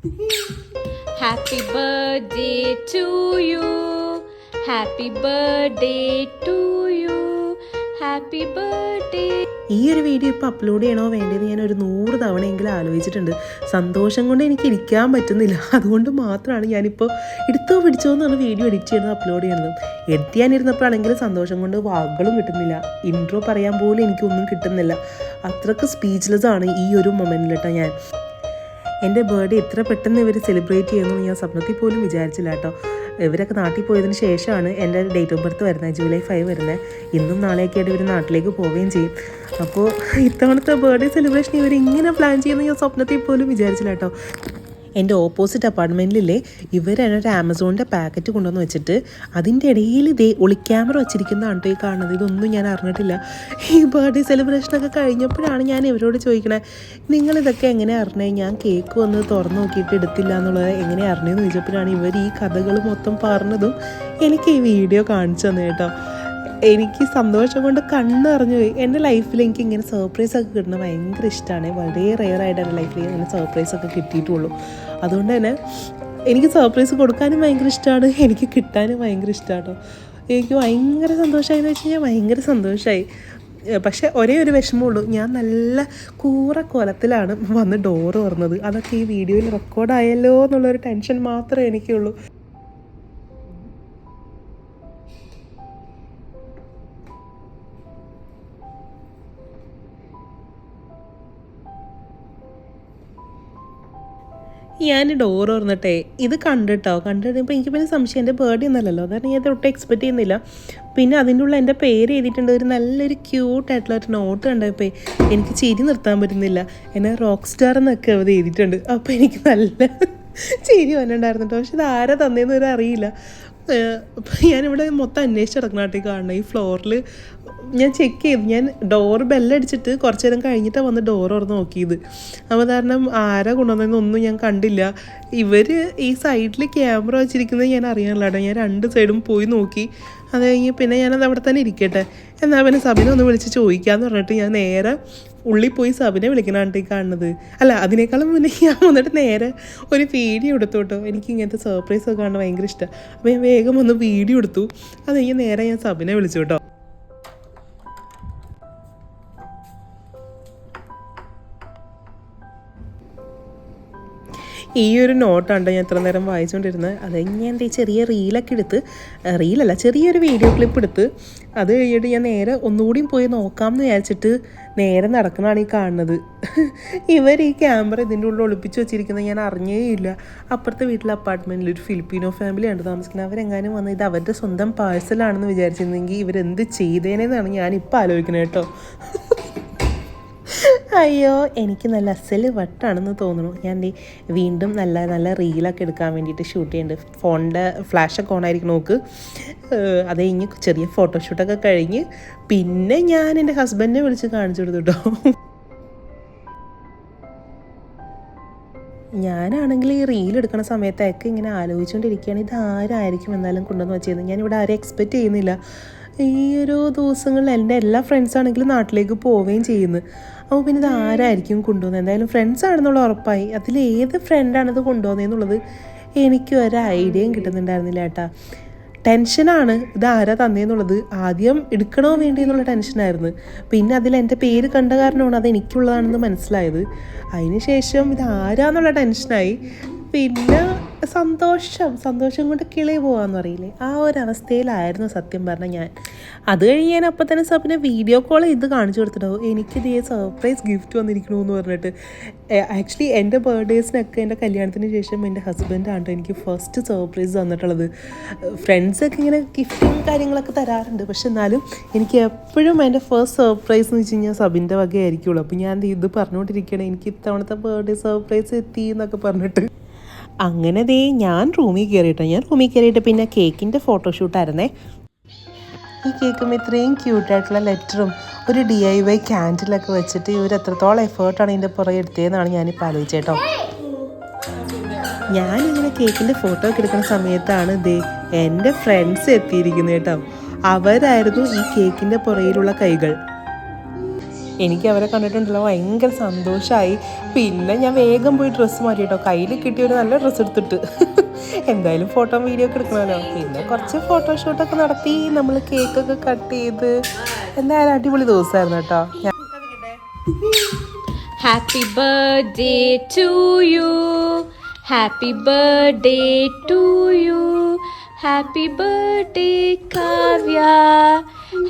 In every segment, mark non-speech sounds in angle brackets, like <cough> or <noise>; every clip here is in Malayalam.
Happy birthday to you. Happy birthday to you. Happy birthday. ഈ ഒരു വീഡിയോ ഇപ്പോൾ അപ്ലോഡ് ചെയ്യണോ വേണ്ടത് ഞാൻ ഒരു നൂറ് തവണയെങ്കിലും ആലോചിച്ചിട്ടുണ്ട് സന്തോഷം കൊണ്ട് എനിക്ക് ഇരിക്കാൻ പറ്റുന്നില്ല അതുകൊണ്ട് മാത്രമാണ് ഞാനിപ്പോൾ എടുത്തോ പിടിച്ചോ എന്നാണ് വീഡിയോ എഡിറ്റ് ചെയ്യുന്നത് അപ്ലോഡ് ചെയ്യുന്നത് എഡിറ്റ് ചെയ്യാനിരുന്നപ്പോഴാണെങ്കിൽ സന്തോഷം കൊണ്ട് വാക്കുകളും കിട്ടുന്നില്ല ഇൻട്രോ പറയാൻ പോലും എനിക്കൊന്നും കിട്ടുന്നില്ല അത്രയ്ക്ക് സ്പീച്ച്ലെസ് ആണ് ഈ ഒരു മൊമെന്റിലിട്ടോ ഞാൻ എന്റെ ബർത്ത്ഡേ ഇത്ര പെട്ടെന്ന് ഇവർ സെലിബ്രേറ്റ് ചെയ്യുമെന്ന് ഞാൻ സ്വപ്നത്തിൽ പോലും വിചാരിച്ചില്ല കേട്ടോ. ഇവരൊക്കെ നാട്ടിൽ പോയതിന് ശേഷമാണ് എന്റെ ഡേറ്റ് ഓഫ് ബർത്ത് വരുന്നത് ജൂലൈ ഫൈവ് വരുന്നത്. ഇന്നും നാളെയൊക്കെ ആയിട്ട് ഇവർ നാട്ടിലേക്ക് പോവുകയും ചെയ്യും. അപ്പോൾ ഇത്തവണത്തെ ബർത്ത്ഡേ സെലിബ്രേഷൻ ഇവർ ഇങ്ങനെ പ്ലാൻ ചെയ്യുന്ന ഞാൻ സ്വപ്നത്തിൽ പോലും വിചാരിച്ചില്ല കേട്ടോ. എന്റെ ഓപ്പോസിറ്റ് അപ്പാർട്ട്മെന്റിലെ ഇവരാണ് ഒരു ആമസോണിന്റെ പാക്കറ്റ് കൊണ്ടുവന്ന് വെച്ചിട്ട് അതിന്റെ ഇടയിൽ ഇതേ ഒളി ക്യാമറ വെച്ചിരിക്കുന്നതാണ് ഈ കാണുന്നത്. ഇതൊന്നും ഞാൻ അറിഞ്ഞിട്ടില്ല. ഈ ബർത്ത്ഡേ സെലിബ്രേഷനൊക്കെ കഴിഞ്ഞപ്പോഴാണ് ഞാൻ ഇവരോട് ചോദിക്കണേ നിങ്ങളിതൊക്കെ എങ്ങനെ അറിഞ്ഞേ? ഞാൻ കേക്ക് വന്ന് തുറന്ന് നോക്കിയിട്ട് എടുത്തില്ല എന്നുള്ളത് എങ്ങനെ അറിഞ്ഞതെന്ന് ചോദിച്ചപ്പോഴാണ് ഇവർ ഈ കഥകൾ മൊത്തം പറഞ്ഞതും എനിക്ക് ഈ വീഡിയോ കാണിച്ചു തന്നെ കേട്ടോ. എനിക്ക് സന്തോഷം കൊണ്ട് കണ്ണറിഞ്ഞു പോയി എന്റെ ലൈഫിൽ എനിക്ക് ഇങ്ങനെ സർപ്രൈസ് ഒക്കെ കിട്ടുന്നത് ഭയങ്കര ഇഷ്ടമാണ്. വളരെ റെയർ ആയിട്ട് എന്റെ ലൈഫിൽ ഇങ്ങനെ സർപ്രൈസ് ഒക്കെ കിട്ടിയിട്ടുള്ളൂ. അതുകൊണ്ട് തന്നെ എനിക്ക് സർപ്രൈസ് കൊടുക്കാനും ഭയങ്കര ഇഷ്ടമാണ്. എനിക്ക് കിട്ടാനും ഭയങ്കര ഇഷ്ടമാണ്. എനിക്ക് ഭയങ്കര സന്തോഷമായി എന്ന് വെച്ച് കഴിഞ്ഞാൽ ഭയങ്കര സന്തോഷമായി. പക്ഷെ ഒരേ ഒരു വിഷമമുള്ളൂ ഞാൻ നല്ല കൂറ കൊലത്തിലാണ് വന്ന് ഡോറ് തുറന്നത്. അതൊക്കെ ഈ വീഡിയോയിൽ റെക്കോർഡായല്ലോ എന്നുള്ളൊരു ടെൻഷൻ മാത്രമേ എനിക്കുള്ളൂ. ഞാൻ ഡോർ തുറന്നിട്ടേ ഇത് കണ്ടിട്ടോ? കണ്ടിട്ടപ്പോൾ എനിക്ക് പിന്നെ സംശയം എന്റെ ബേർഡേ ഒന്നല്ലല്ലോ അതാണ് ഞാൻ ഒട്ടും എക്സ്പെക്ട് ചെയ്യുന്നില്ല. പിന്നെ അതിന്റെ ഉള്ള എന്റെ പേര് എഴുതിയിട്ടുണ്ട്. ഒരു നല്ലൊരു ക്യൂട്ടായിട്ടുള്ള ഒരു നോട്ട് കണ്ടപ്പോൾ എനിക്ക് ചിരി നിർത്താൻ പറ്റുന്നില്ല. എന്നെ റോക്ക് സ്റ്റാർ എന്നൊക്കെ അത് എഴുതിയിട്ടുണ്ട്. അപ്പോൾ എനിക്ക് നല്ല ചിരി വന്നിട്ടുണ്ടായിരുന്നു പക്ഷെ ഇത് ആരാ തന്നേന്ന് ഒരു അറിയില്ല. ഞാനിവിടെ മൊത്തം അന്വേഷിച്ച് നടക്കണാട്ടി കാണണം. ഈ ഫ്ലോറിൽ ഞാൻ ചെക്ക് ചെയ്തു. ഞാൻ ഡോർ ബെല്ലടിച്ചിട്ട് കുറച്ച് നേരം കഴിഞ്ഞിട്ടാണ് വന്ന് ഡോർ തുറന്ന് നോക്കിയത്. അപ്പോൾ കാരണം ആരാ കൊണ്ടുവന്നതെന്നൊന്നും ഞാൻ കണ്ടില്ല. ഇവർ ഈ സൈഡിൽ ക്യാമറ വെച്ചിരിക്കുന്നത് ഞാൻ അറിയാനില്ല കേട്ടോ. ഞാൻ രണ്ട് സൈഡും പോയി നോക്കി. അത് കഴിഞ്ഞ് പിന്നെ ഞാനത് അവിടെ തന്നെ ഇരിക്കട്ടെ. എന്നാൽ പിന്നെ സബിനെ ഒന്ന് വിളിച്ച് ചോദിക്കാമെന്ന് പറഞ്ഞിട്ട് ഞാൻ നേരെ ഉള്ളിൽ പോയി സബിനെ വിളിക്കണാണ്ട് ഈ കാണുന്നത്. അല്ല അതിനേക്കാളും മുന്നേ ഞാൻ വന്നിട്ട് നേരെ ഒരു വീഡിയോ എടുത്തു കേട്ടോ. എനിക്ക് ഇങ്ങനത്തെ സർപ്രൈസ് ഒക്കെ കാണാൻ ഭയങ്കര ഇഷ്ടമാണ് അപ്പോൾ ഞാൻ വേഗം ഒന്ന് വീഡിയോ എടുത്തു. അത് കഴിഞ്ഞ് നേരെ ഞാൻ സബിനെ വിളിച്ചു കേട്ടോ. ഈ ഒരു നോട്ടാണ് ഞാൻ ഇത്ര നേരം വായിച്ചുകൊണ്ടിരുന്നത്. അത് ഞാൻ ദേ ചെറിയ റീലൊക്കെ എടുത്ത് റീലല്ല ചെറിയൊരു വീഡിയോ ക്ലിപ്പ് എടുത്ത് അത് കഴിഞ്ഞിട്ട് ഞാൻ നേരെ ഒന്നുകൂടിയും പോയി നോക്കാം എന്ന് വിചാരിച്ചിട്ട് നേരെ നടക്കുന്നതാണ് ഈ കാണുന്നത്. <laughs> ഇവർ ഈ ക്യാമറ ഇതിന്റെ ഉള്ളിൽ ഒളിപ്പിച്ച് വെച്ചിരിക്കുന്നത് ഞാൻ അറിഞ്ഞേ ഇല്ല. അപ്പുറത്തെ വീട്ടിലെ അപ്പാർട്ട്മെന്റിൽ ഒരു ഫിലിപ്പീനോ ഫാമിലിയാണ് താമസിക്കുന്നത്. അവരെങ്ങാനും വന്ന് ഇത് അവരുടെ സ്വന്തം പാഴ്സലാണെന്ന് വിചാരിച്ചിരുന്നെങ്കിൽ ഇവരെന്ത് ചെയ്തേനെന്നാണ് ഞാനിപ്പോൾ ആലോചിക്കുന്നത് കേട്ടോ. <laughs> അയ്യോ എനിക്ക് നല്ല അസൽ വട്ടാണെന്ന് തോന്നുന്നു. ഞാൻ ദേ വീണ്ടും നല്ല നല്ല റീലൊക്കെ എടുക്കാൻ വേണ്ടിയിട്ട് ഷൂട്ട് ചെയ്യുന്നുണ്ട് ഫോണിന്റെ ഫ്ലാഷൊക്കെ ഓണായിരിക്കും നോക്ക്. അത് കഴിഞ്ഞ് ചെറിയ ഫോട്ടോഷൂട്ടൊക്കെ കഴിഞ്ഞ് പിന്നെ ഞാൻ എന്റെ ഹസ്ബൻഡിനെ വിളിച്ച് കാണിച്ചു കൊടുത്തു കേട്ടോ ഞാനാണെങ്കിൽ ഈ റീൽ എടുക്കുന്ന സമയത്തൊക്കെ ഇങ്ങനെ ആലോചിച്ചുകൊണ്ടിരിക്കുകയാണ് ഇത് ആരായിരിക്കും എന്നാലും കൊണ്ടുവന്ന് വെച്ചിരുന്നത് ഞാനിവിടെ ആരും എക്സ്പെക്റ്റ് ചെയ്യുന്നില്ല. ഈ ഒരു ദിവസങ്ങളിൽ എന്റെ എല്ലാ ഫ്രണ്ട്സ് ആണെങ്കിലും നാട്ടിലേക്ക് പോവുകയും ചെയ്യുന്നു. അപ്പോൾ പിന്നെ ഇത് ആരായിരിക്കും കൊണ്ടുപോകുന്നത് എന്തായാലും ഫ്രണ്ട്സ് ആണെന്നുള്ള ഉറപ്പായി. അതിൽ ഏത് ഫ്രണ്ടാണ് ഇത് കൊണ്ടുപോകുന്നതെന്നുള്ളത് എനിക്ക് ഒരു ഐഡിയയും കിട്ടുന്നുണ്ടായിരുന്നില്ല ഏട്ടാ. ടെൻഷനാണ് ഇത് ആരാ തന്നേന്നുള്ളത് ആദ്യം എടുക്കണോ വേണ്ടി എന്നുള്ള ടെൻഷനായിരുന്നു പിന്നെ അതിൽ എന്റെ പേര് കണ്ട കാരണമാണ് അത് എനിക്കുള്ളതാണെന്ന് മനസ്സിലായത്. അതിന് ശേഷം ഇത് ആരാന്നുള്ള ടെൻഷനായി പിന്നെ സന്തോഷം. സന്തോഷം കൊണ്ട് കിളി പോകാന്ന് പറയില്ലേ? ആ ഒരു അവസ്ഥയിലായിരുന്നു സത്യം പറഞ്ഞ ഞാൻ. അത് കഴിഞ്ഞ് ഞാൻ അപ്പം തന്നെ സബിനെ വീഡിയോ കോൾ ഇത് കാണിച്ചു കൊടുത്തിട്ടോ എനിക്കിത് ഈ സർപ്രൈസ് ഗിഫ്റ്റ് വന്നിരിക്കണു എന്ന് പറഞ്ഞിട്ട് ആക്ച്വലി എന്റെ ബർത്ത്ഡേസിനൊക്കെ എന്റെ കല്യാണത്തിന് ശേഷം എന്റെ ഹസ്ബൻഡാണ് എനിക്ക് ഫസ്റ്റ് സർപ്രൈസ് തന്നിട്ടുള്ളത് ഫ്രണ്ട്സൊക്കെ ഇങ്ങനെ ഗിഫ്റ്റും കാര്യങ്ങളൊക്കെ തരാറുണ്ട്. പക്ഷെ എന്നാലും എനിക്ക് എപ്പോഴും എന്റെ ഫസ്റ്റ് സർപ്രൈസ് എന്ന് വെച്ച് കഴിഞ്ഞാൽ സബിന്റെ വകയായിരിക്കുള്ളൂ. അപ്പോൾ ഞാൻ ഇത് പറഞ്ഞുകൊണ്ടിരിക്കുകയാണ്. എനിക്ക് ഇത്തവണത്തെ ബർത്ത്ഡേ സർപ്രൈസ് എത്തി എന്നൊക്കെ പറഞ്ഞിട്ട്. അങ്ങനെ ദേ ഞാൻ റൂമിൽ കയറിയിട്ടോ ഞാൻ റൂമിൽ കയറിയിട്ട് പിന്നെ കേക്കിന്റെ ഫോട്ടോഷൂട്ടായിരുന്നേ ഈ കേക്കും ഇത്രയും ക്യൂട്ടായിട്ടുള്ള ലെറ്ററും ഒരു ഡി ഐ വൈ ക്യാൻഡിലൊക്കെ വെച്ചിട്ട് ഇവർ എത്രത്തോളം എഫേർട്ടാണ് ഇതിന്റെ പുറകെ എടുത്തതെന്നാണ് ഞാനിപ്പോൾ ആലോചിച്ചേട്ടോ. ഞാനിങ്ങനെ കേക്കിന്റെ ഫോട്ടോ ഒക്കെ എടുക്കുന്ന സമയത്താണ് ദേ എന്റെ ഫ്രണ്ട്സ് എത്തിയിരിക്കുന്നത് കേട്ടോ. അവരായിരുന്നു ഈ കേക്കിന്റെ പുറയിലുള്ള കൈകൾ. എനിക്ക് അവരെ കണ്ടിട്ടുണ്ടല്ലോ ഭയങ്കര സന്തോഷമായി പിന്നെ ഞാൻ വേഗം പോയി ഡ്രസ്സ് മാറ്റി കേട്ടോ കയ്യിൽ കിട്ടിയ ഒരു നല്ല ഡ്രസ്സ് എടുത്തിട്ട്. <laughs> എന്തായാലും ഫോട്ടോ വീഡിയോ ഒക്കെ എടുക്കണമല്ലോ. പിന്നെ കുറച്ച് ഫോട്ടോഷൂട്ടൊക്കെ നടത്തി. നമ്മൾ കേക്കൊക്കെ കട്ട് ചെയ്ത്. എന്തായാലും അടിപൊളി ദിവസമായിരുന്നു കേട്ടോ. ഞാൻ birthday to you happy birthday to you happy birthday birthday,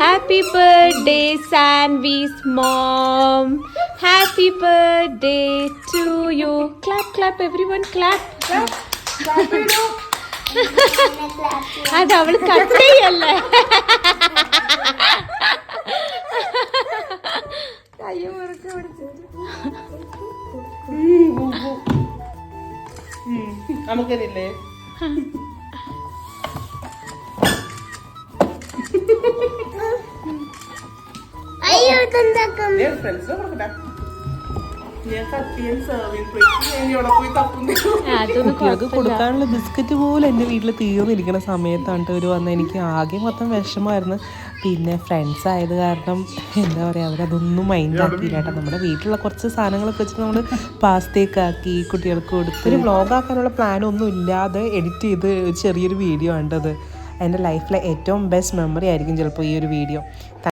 Kavya. Happy birthday, Sanvi's mom. Happy birthday to you. Clap, clap, everyone, clap. അത് അവൾ കട്ട് ചെയ്യല്ലേ നമുക്കറിയില്ലേ കൊടുക്കാനുള്ള ബിസ്ക്കറ്റ് പോലും എന്റെ വീട്ടിൽ തീർന്നിരിക്കുന്ന സമയത്താണ് ഒരു ഇവർ വന്ന് എനിക്ക് ആകെ മൊത്തം വിഷമമായിരുന്നു. പിന്നെ ഫ്രണ്ട്സ് ആയത് കാരണം എന്താ പറയുക അവരതൊന്നും മൈൻഡ് ആക്കിയില്ല കേട്ടോ. നമ്മുടെ വീട്ടിലുള്ള കുറച്ച് സാധനങ്ങളൊക്കെ വെച്ചിട്ട് നമ്മൾ പാസ്തേക്കാക്കി ആക്കി കുട്ടികൾക്ക് കൊടുത്ത് ഒരു വ്ളോഗ് ആക്കാനുള്ള പ്ലാൻ ഒന്നും ഇല്ലാതെ എഡിറ്റ് ചെയ്ത് ഒരു ചെറിയൊരു വീഡിയോ ആണ്ടത് എന്റെ ലൈഫിലെ ഏറ്റവും ബെസ്റ്റ് മെമ്മറി ആയിരിക്കും ചിലപ്പോൾ ഈ ഒരു വീഡിയോ